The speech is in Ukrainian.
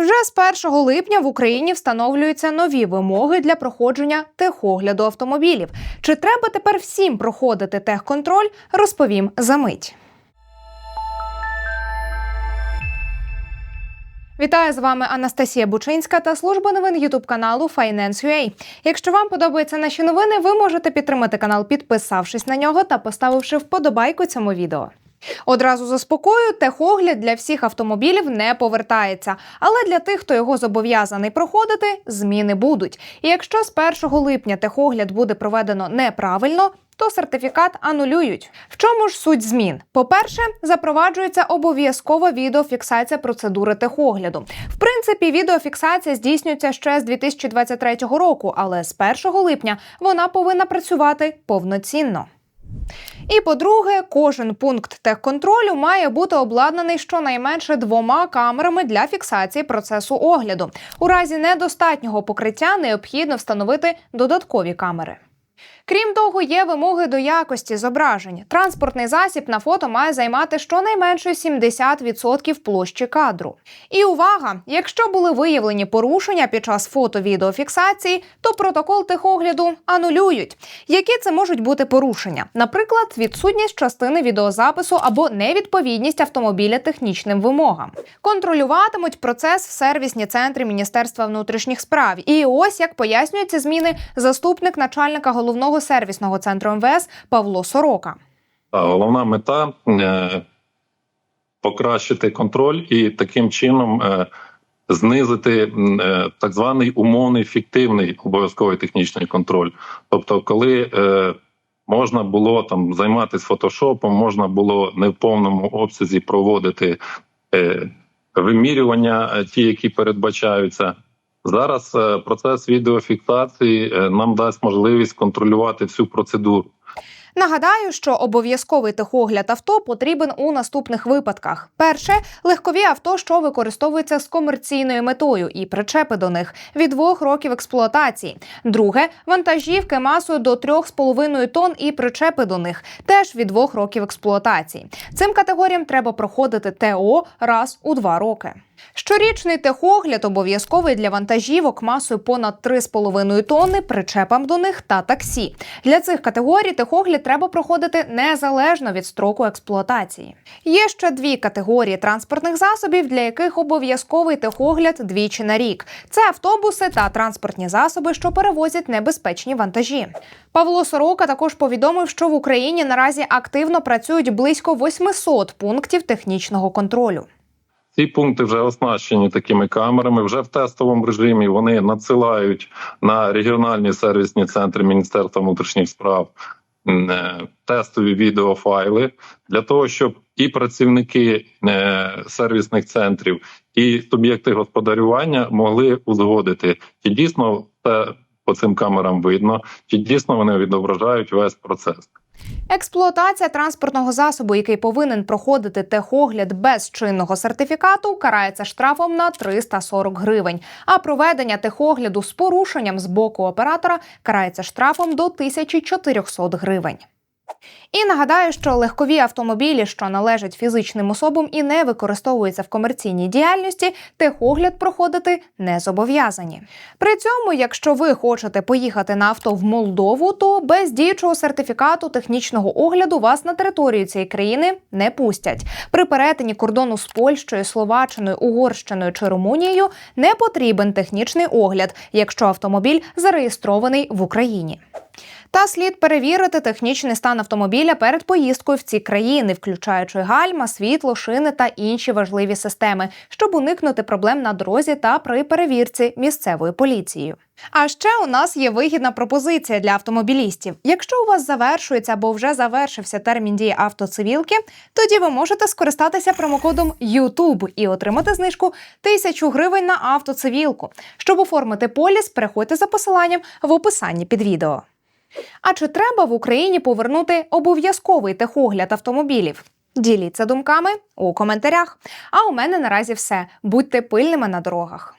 Вже з 1 липня в Україні встановлюються нові вимоги для проходження техогляду автомобілів. Чи треба тепер всім проходити техконтроль? Розповім за мить. Вітаю з вами Анастасія Бучинська та служба новин Ютуб каналу Finance.ua. Якщо вам подобаються наші новини, ви можете підтримати канал, підписавшись на нього та поставивши вподобайку цьому відео. Одразу заспокою, техогляд для всіх автомобілів не повертається, але для тих, хто його зобов'язаний проходити, зміни будуть. І якщо з 1 липня техогляд буде проведено неправильно, то сертифікат анулюють. В чому ж суть змін? По-перше, запроваджується обов'язкова відеофіксація процедури техогляду. В принципі, відеофіксація здійснюється ще з 2023 року, але з 1 липня вона повинна працювати повноцінно. І по-друге, кожен пункт техконтролю має бути обладнаний щонайменше двома камерами для фіксації процесу огляду. У разі недостатнього покриття необхідно встановити додаткові камери. Крім того, є вимоги до якості зображень. Транспортний засіб на фото має займати щонайменше 70% площі кадру. І увага! Якщо були виявлені порушення під час фото-відеофіксації, то протокол техогляду анулюють. Які це можуть бути порушення? Наприклад, відсутність частини відеозапису або невідповідність автомобіля технічним вимогам. Контролюватимуть процес в сервісні центри Міністерства внутрішніх справ. І ось як пояснюють ці зміни заступник начальника головного сервісного центру МВС Павло Сорока. Головна мета е, покращити контроль і таким чином е, знизити е, так званий умовний фіктивний обов'язковий технічний контроль. Тобто, коли можна було там займатися фотошопом, можна було не в повному обсязі проводити вимірювання, ті, які передбачаються. Зараз е, процес відеофіксації е, нам дасть можливість контролювати всю процедуру. Нагадаю, що обов'язковий техогляд авто потрібен у наступних випадках: перше легкові авто, що використовуються з комерційною метою, і причепи до них від двох років експлуатації. Друге вантажівки масою до 3,5 тонн і причепи до них теж від двох років експлуатації. Цим категоріям треба проходити ТО раз у два роки. Щорічний техогляд обов'язковий для вантажівок масою понад 3,5 тонни, причепам до них та таксі. Для цих категорій техогляд треба проходити незалежно від строку експлуатації. Є ще дві категорії транспортних засобів, для яких обов'язковий техогляд двічі на рік. Це автобуси та транспортні засоби, що перевозять небезпечні вантажі. Павло Сорока також повідомив, що в Україні наразі активно працюють близько 800 пунктів технічного контролю. Ці пункти вже оснащені такими камерами. Вже в тестовому режимі вони надсилають на регіональні сервісні центри Міністерства внутрішніх справ е, тестові відеофайли для того, щоб і працівники е, сервісних центрів, і суб'єкти господарювання могли узгодити, чи дійсно це по цим камерам видно, чи дійсно вони відображають весь процес. Експлуатація транспортного засобу, який повинен проходити техогляд без чинного сертифікату, карається штрафом на 340 гривень. А проведення техогляду з порушенням з боку оператора карається штрафом до 1400 гривень. І нагадаю, що легкові автомобілі, що належать фізичним особам і не використовуються в комерційній діяльності, техогляд проходити не зобов'язані. При цьому, якщо ви хочете поїхати на авто в Молдову, то без діючого сертифікату технічного огляду вас на територію цієї країни не пустять. При перетині кордону з Польщею, Словаччиною, Угорщиною чи Румунією не потрібен технічний огляд, якщо автомобіль зареєстрований в Україні. Та слід перевірити технічний стан автомобіля перед поїздкою в ці країни, включаючи гальма, світло, шини та інші важливі системи, щоб уникнути проблем на дорозі та при перевірці місцевою поліцією. А ще у нас є вигідна пропозиція для автомобілістів. Якщо у вас завершується або вже завершився термін дії автоцивілки, тоді ви можете скористатися промокодом YouTube і отримати знижку 1000 гривень на автоцивілку. Щоб оформити поліс, переходьте за посиланням в описанні під відео. А чи треба в Україні повернути обов'язковий техогляд автомобілів? Діліться думками у коментарях. А у мене наразі все. Будьте пильними на дорогах.